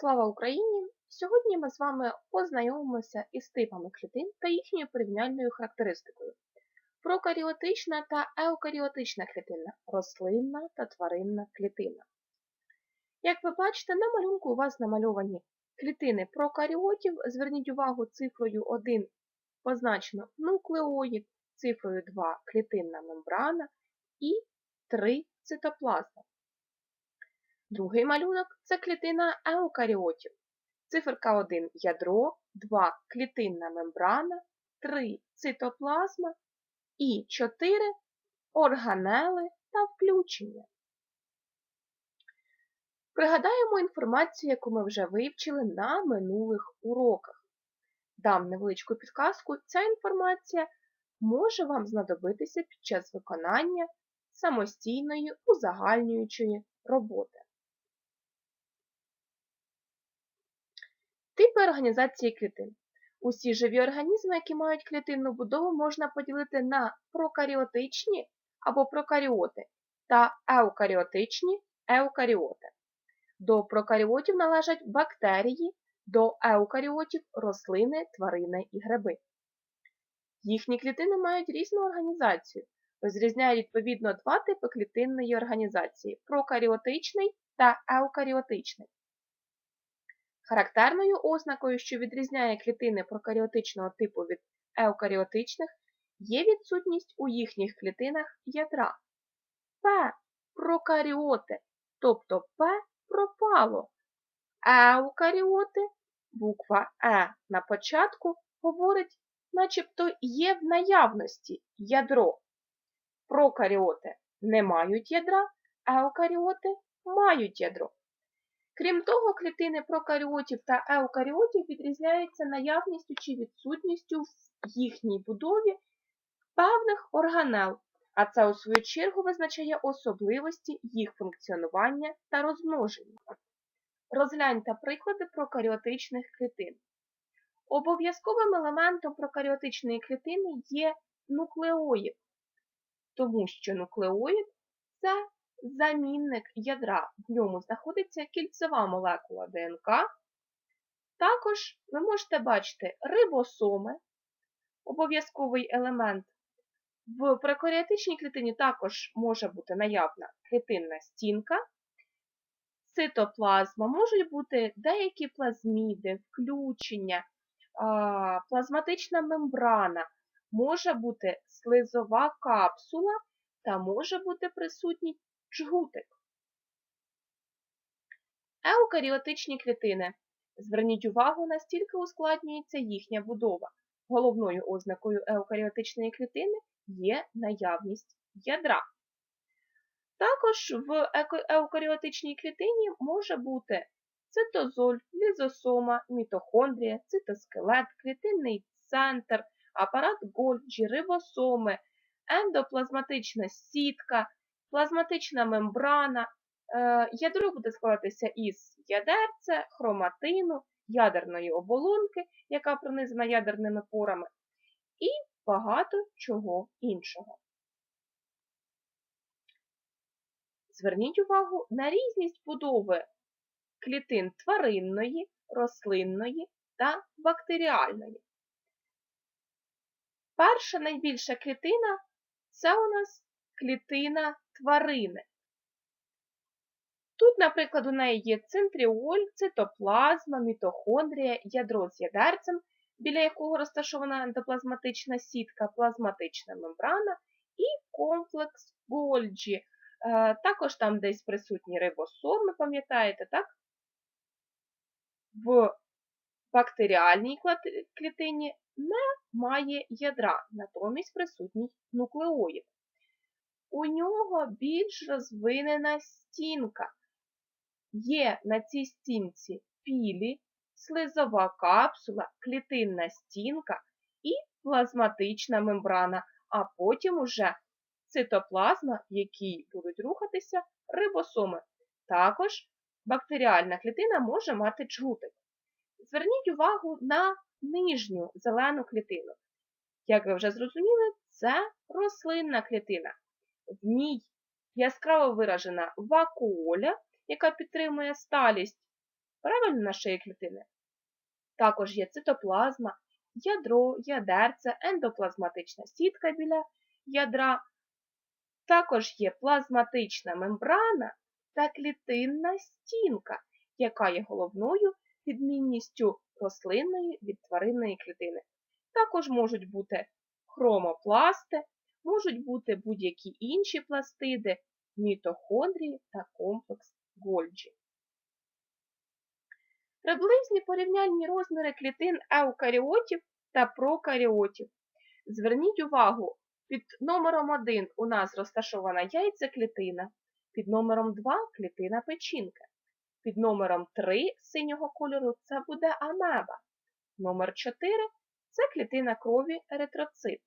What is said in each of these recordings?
Слава Україні! Сьогодні ми з вами познайомимося із типами клітин та їхньою порівняльною характеристикою. Прокаріотична та еукаріотична клітина, рослинна та тваринна клітина. Як ви бачите, на малюнку у вас намальовані клітини прокаріотів. Зверніть увагу цифрою 1 позначено нуклеоїд, цифрою 2 клітинна мембрана і 3 цитоплазма. Другий малюнок це клітина еукаріотів. Циферка 1 ядро, 2 клітинна мембрана, 3 цитоплазма і 4 органели та включення. Пригадаємо інформацію, яку ми вже вивчили на минулих уроках. Дам невеличку підказку, ця інформація може вам знадобитися під час виконання самостійної узагальнюючої роботи. Типи організації клітин. Усі живі організми, які мають клітинну будову, можна поділити на прокаріотичні або прокаріоти та еукаріотичні еукаріоти. До прокаріотів належать бактерії, до еукаріотів рослини, тварини і гриби. Їхні клітини мають різну організацію. Розрізняє відповідно два типи клітинної організації прокаріотичний та еукаріотичний. Характерною ознакою, що відрізняє клітини прокаріотичного типу від еукаріотичних, є відсутність у їхніх клітинах ядра. П прокаріоти, тобто П пропало. Еукаріоти, буква Е на початку, говорить, начебто є в наявності ядро. Прокаріоти не мають ядра, еукаріоти мають ядро. Крім того, клітини прокаріотів та еукаріотів відрізняються наявністю чи відсутністю в їхній будові певних органел, а це у свою чергу визначає особливості їх функціонування та розмноження. Розгляньте приклади прокаріотичних клітин. Обов'язковим елементом прокаріотичної клітини є нуклеоїд, тому що нуклеоїд це замінник ядра. В ньому знаходиться кільцева молекула ДНК. Також ви можете бачити рибосоми, обов'язковий елемент. В прокаріотичній клітині також може бути наявна клітинна стінка, цитоплазма, можуть бути деякі плазміди, включення, плазматична мембрана, може бути слизова капсула та може бути присутній жгутик. Еукаріотичні клітини. Зверніть увагу, настільки ускладнюється їхня будова. Головною ознакою еукаріотичної клітини є наявність ядра. Також в еукаріотичній клітині може бути цитозоль, лізосома, мітохондрія, цитоскелет, клітинний центр, апарат Гольджі, рибосоми, ендоплазматична сітка, плазматична мембрана. Ядро буде складатися із ядерця, хроматину, ядерної оболонки, яка пронизана ядерними порами, і багато чого іншого. Зверніть увагу на різність будови клітин тваринної, рослинної та бактеріальної. Перша найбільша клітина це у нас клітина тварини. Тут, наприклад, у неї є центріоль, цитоплазма, мітохондрія, ядро з ядерцем, біля якого розташована ендоплазматична сітка, плазматична мембрана і комплекс Гольджі. Також там десь присутні рибосоми, пам'ятаєте, так? В бактеріальній клітині немає ядра, натомість присутній нуклеоїд. У нього більш розвинена стінка. Є на цій стінці пілі, слизова капсула, клітинна стінка і плазматична мембрана, а потім уже цитоплазма, в якій будуть рухатися рибосоми. Також бактеріальна клітина може мати джгутик. Зверніть увагу на нижню зелену клітину. Як ви вже зрозуміли, це рослинна клітина. В ній яскраво виражена вакуоля, яка підтримує сталість правильно нашої клітини. Також є цитоплазма, ядро, ядерце, ендоплазматична сітка біля ядра. Також є плазматична мембрана та клітинна стінка, яка є головною відмінністю рослинної від тваринної клітини. Також можуть бути хромопласти, можуть бути будь-які інші пластиди, мітохондрії та комплекс Гольджі. Приблизні порівняльні розміри клітин еукаріотів та прокаріотів. Зверніть увагу, під номером 1 у нас розташована яйцеклітина, під номером 2 клітина печінки. Під номером 3 синього кольору це буде амеба. Номер 4 це клітина крові еритроцит.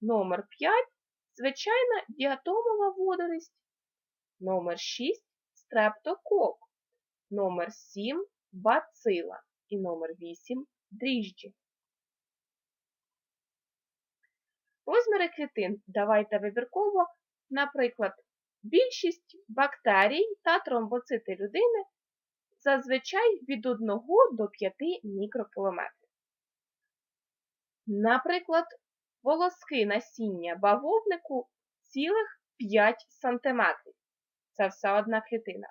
Номер 5 звичайна діатомова водорість. Номер 6 стрептокок. Номер 7 бацила. І номер 8 дріжджі. Розміри клітин давайте вибірково, наприклад, більшість бактерій та тромбоцити людини зазвичай від 1 до 5 мікрокілометрів. Наприклад, волоски насіння бавовнику цілих 5 см. Це все одна клітина.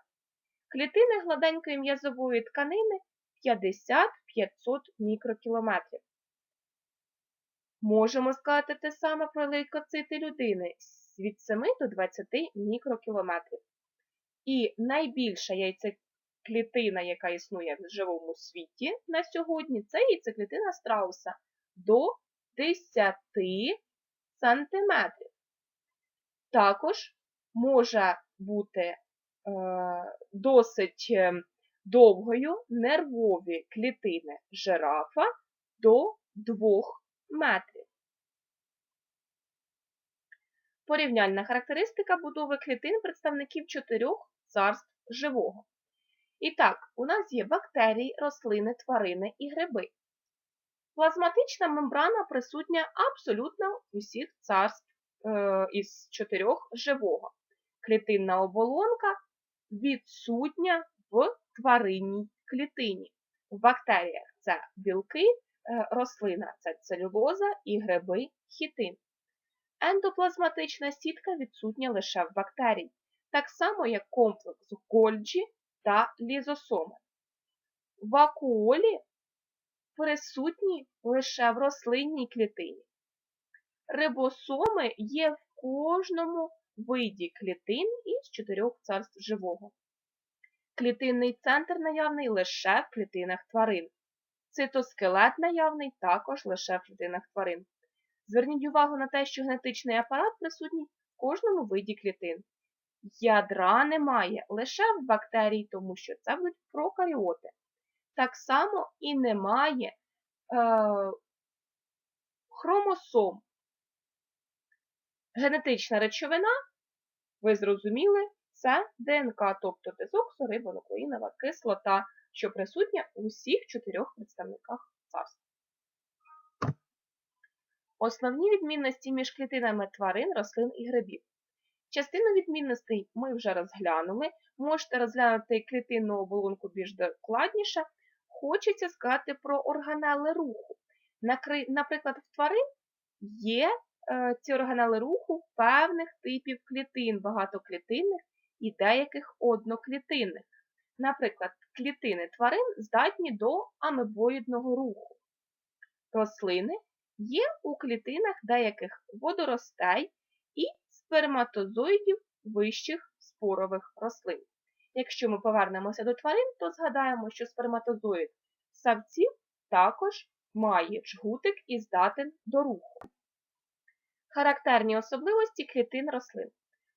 Клітини гладенької м'язової тканини 50-500 мікрокілометрів. Можемо сказати те саме про лейкоцити людини від 7 до 20 мікрокілометрів. І найбільша яйцеклітина, яка існує в живому світі на сьогодні, це яйцеклітина страуса до 10 сантиметрів. Також може бути е, досить е, довгою нервові клітини жирафа до 2 метрів. Порівняльна характеристика будови клітин представників чотирьох царств живого. І так, у нас є бактерії, рослини, тварини і гриби. Плазматична мембрана присутня абсолютно у всіх царств е, із чотирьох живого. Клітинна оболонка відсутня в тваринній клітині. В бактеріях це білки, е, рослина це целюлоза і гриби хітин. Ендоплазматична сітка відсутня лише в бактерій, так само як комплекс Гольджі та лізосоми. Вакуолі присутні лише в рослинній клітині. Рибосоми є в кожному виді клітин із чотирьох царств живого. Клітинний центр наявний лише в клітинах тварин. Цитоскелет наявний також лише в клітинах тварин. Зверніть увагу на те, що генетичний апарат присутній в кожному виді клітин. Ядра немає лише в бактерій, тому що це будуть прокаріоти. Так само і немає е, хромосом. Генетична речовина, ви зрозуміли, це ДНК, тобто дезоксорибонуклеїнова кислота, що присутня у всіх чотирьох представниках царства. Основні відмінності між клітинами тварин, рослин і грибів. Частину відмінностей ми вже розглянули. Можете розглянути клітинну оболонку більш докладніше. Хочеться сказати про органели руху. Наприклад, в тварин є е, ці органели руху певних типів клітин, багатоклітинних і деяких одноклітинних. Наприклад, клітини тварин здатні до амебоїдного руху. Рослини є у клітинах деяких водоростей і сперматозоїдів вищих спорових рослин. Якщо ми повернемося до тварин, то згадаємо, що сперматозоїд савців також має жгутик і здатен до руху. Характерні особливості клітин рослин.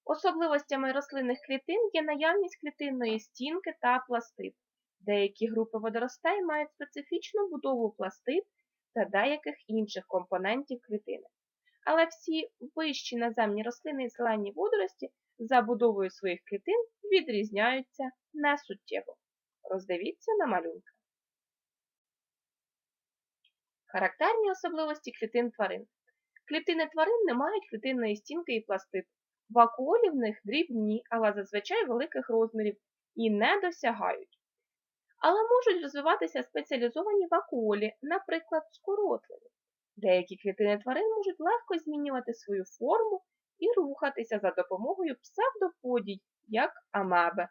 Особливостями рослинних клітин є наявність клітинної стінки та пластид. Деякі групи водоростей мають специфічну будову пластид та деяких інших компонентів клітини. Але всі вищі наземні рослини і зелені водорості за будовою своїх клітин відрізняються несуттєво. Роздивіться на малюнках. Характерні особливості клітин тварин. Клітини тварин не мають клітинної стінки і пластид. Вакуолі в них дрібні, але зазвичай великих розмірів і не досягають. але можуть розвиватися спеціалізовані вакуолі, наприклад, скоротливі. Деякі клітини тварин можуть легко змінювати свою форму і рухатися за допомогою псевдоподій, як амеби.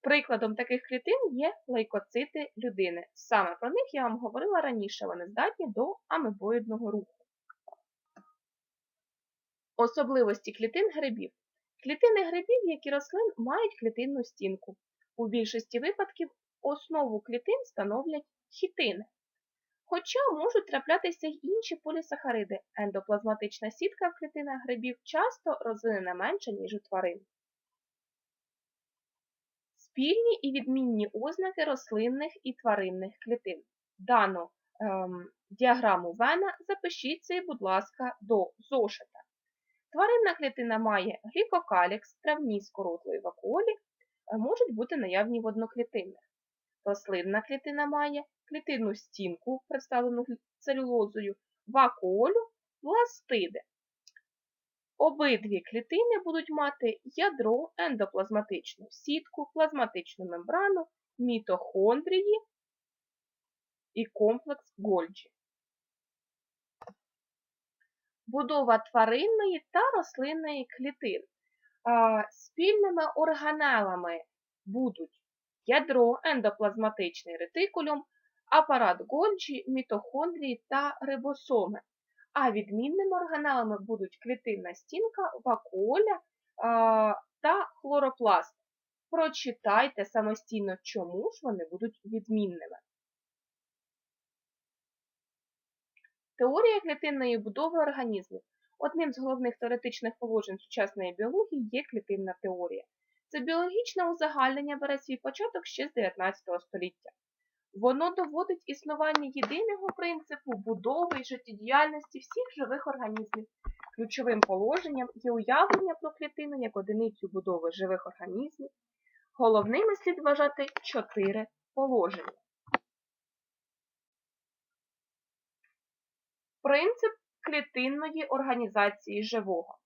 Прикладом таких клітин є лейкоцити людини. Саме про них я вам говорила раніше, вони здатні до амебоїдного руху. Особливості клітин грибів. Клітини грибів, як і рослин, мають клітинну стінку. У більшості випадків основу клітин становлять хітини. Хоча можуть траплятися й інші полісахариди, ендоплазматична сітка в клітинах грибів часто розвинена менше, ніж у тварин. Спільні і відмінні ознаки рослинних і тваринних клітин. Дану ем, діаграму Вена запишіть це, будь ласка, до зошита. Тваринна клітина має глікокалікс, травні скоротливі вакуолі, е, можуть бути наявні в одноклітинних. Рослинна клітина має клітинну стінку, представлену целюлозою, вакуолю, пластиди. Обидві клітини будуть мати ядро, ендоплазматичну сітку, плазматичну мембрану, мітохондрії і комплекс Гольджі. Будова тваринної та рослинної клітин. Спільними органелами будуть ядро, ендоплазматичний ретикулюм, апарат Гольджі, мітохондрії та рибосоми. А відмінними органелами будуть клітинна стінка, вакуоля та хлоропласт. Прочитайте самостійно, чому ж вони будуть відмінними. Теорія клітинної будови організмів. Одним з головних теоретичних положень сучасної біології є клітинна теорія. Це біологічне узагальнення бере свій початок ще з 19 століття. Воно доводить існування єдиного принципу будови і життєдіяльності всіх живих організмів. Ключовим положенням є уявлення про клітину як одиницю будови живих організмів. Головними слід вважати чотири положення. Принцип клітинної організації живого.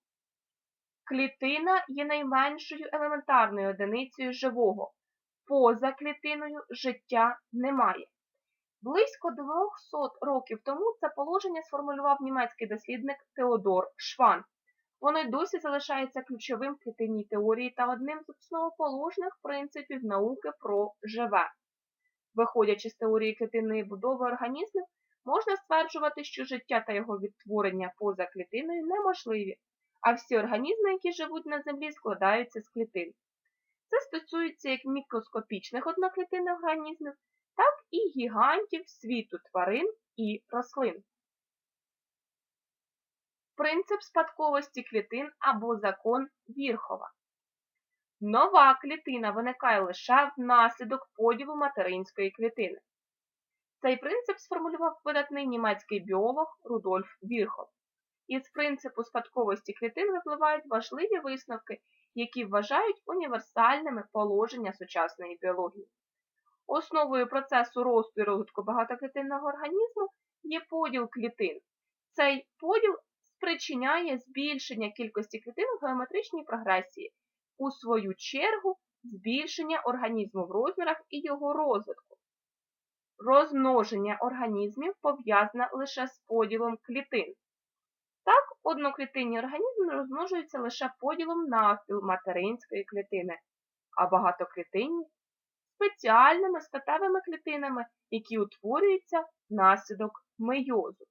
Клітина є найменшою елементарною одиницею живого. Поза клітиною життя немає. Близько 200 років тому це положення сформулював німецький дослідник Теодор Шван. Воно й досі залишається ключовим в клітинній теорії та одним з основоположних принципів науки про живе. Виходячи з теорії клітинної будови організмів, можна стверджувати, що життя та його відтворення поза клітиною неможливі, а всі організми, які живуть на землі, складаються з клітин. Це стосується як мікроскопічних одноклітинних організмів, так і гігантів світу тварин і рослин. Принцип спадковості клітин або закон Вірхова. Нова клітина виникає лише внаслідок поділу материнської клітини. Цей принцип сформулював видатний німецький біолог Рудольф Вірхов. Із принципу спадковості клітин випливають важливі висновки, які вважають універсальними положення сучасної біології. Основою процесу росту і розвитку багатоклітинного організму є поділ клітин. Цей поділ спричиняє збільшення кількості клітин в геометричній прогресії, у свою чергу збільшення організму в розмірах і його розвитку. Розмноження організмів пов'язане лише з поділом клітин. Так, одноклітинні організми розмножуються лише поділом навпіл материнської клітини, а багатоклітинні спеціальними статевими клітинами, які утворюються внаслідок мейозу.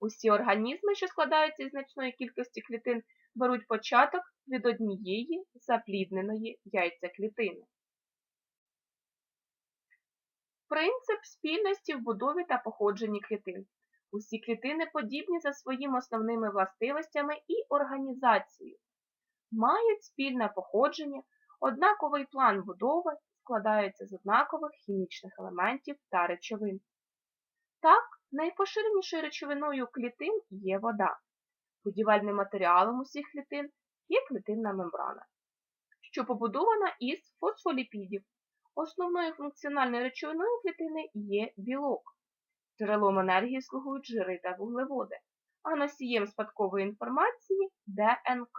Усі організми, що складаються із значної кількості клітин, беруть початок від однієї заплідненої яйцеклітини. Принцип спільності в будові та походженні клітин. Усі клітини подібні за своїми основними властивостями і організацією, мають спільне походження, однаковий план будови складається з однакових хімічних елементів та речовин. Так, найпоширенішою речовиною клітин є вода. Будівельним матеріалом усіх клітин є клітинна мембрана, що побудована із фосфоліпідів. Основною функціональною речовиною клітини є білок. Джерелом енергії слугують жири та вуглеводи, а носієм спадкової інформації ДНК.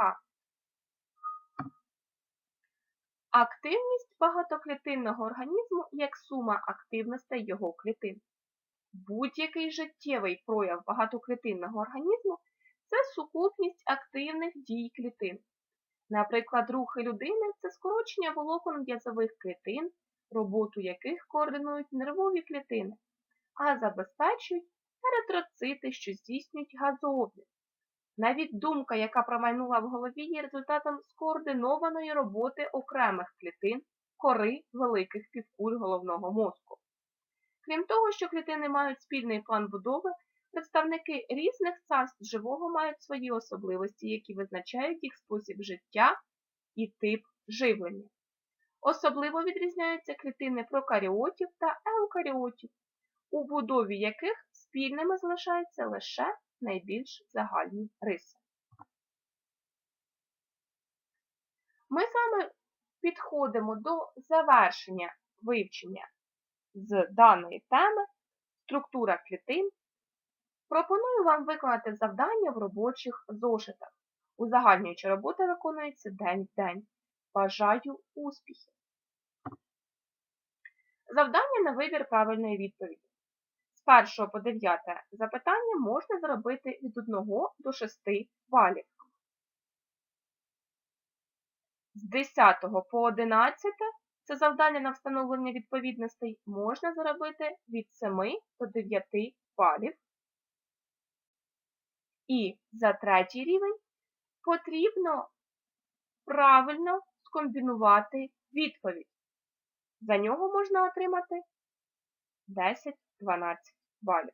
Активність багатоклітинного організму як сума активностей його клітин. Будь-який життєвий прояв багатоклітинного організму це сукупність активних дій клітин. Наприклад, рухи людини це скорочення волокон м'язових клітин, роботу яких координують нервові клітини, а забезпечують еритроцити, що здійснюють газообмін. Навіть думка, яка промайнула в голові, є результатом скоординованої роботи окремих клітин кори великих півкуль головного мозку. Крім того, що клітини мають спільний план будови, представники різних царств живого мають свої особливості, які визначають їх спосіб життя і тип живлення. Особливо відрізняються клітини прокаріотів та еукаріотів, у будові яких спільними залишаються лише найбільш загальні риси. Ми з вами підходимо до завершення вивчення з даної теми структура клітин. Пропоную вам виконати завдання в робочих зошитах. Узагальнююча робота виконується день в день. Бажаю успіхів! Завдання на вибір правильної відповіді. 1 по 9 запитання можна зробити від 1 до 6 балів. З 10 по 11 це завдання на встановлення відповідностей можна зробити від 7 до 9 балів. І за третій рівень потрібно правильно скомбінувати відповідь. За нього можна отримати 10-12 балів.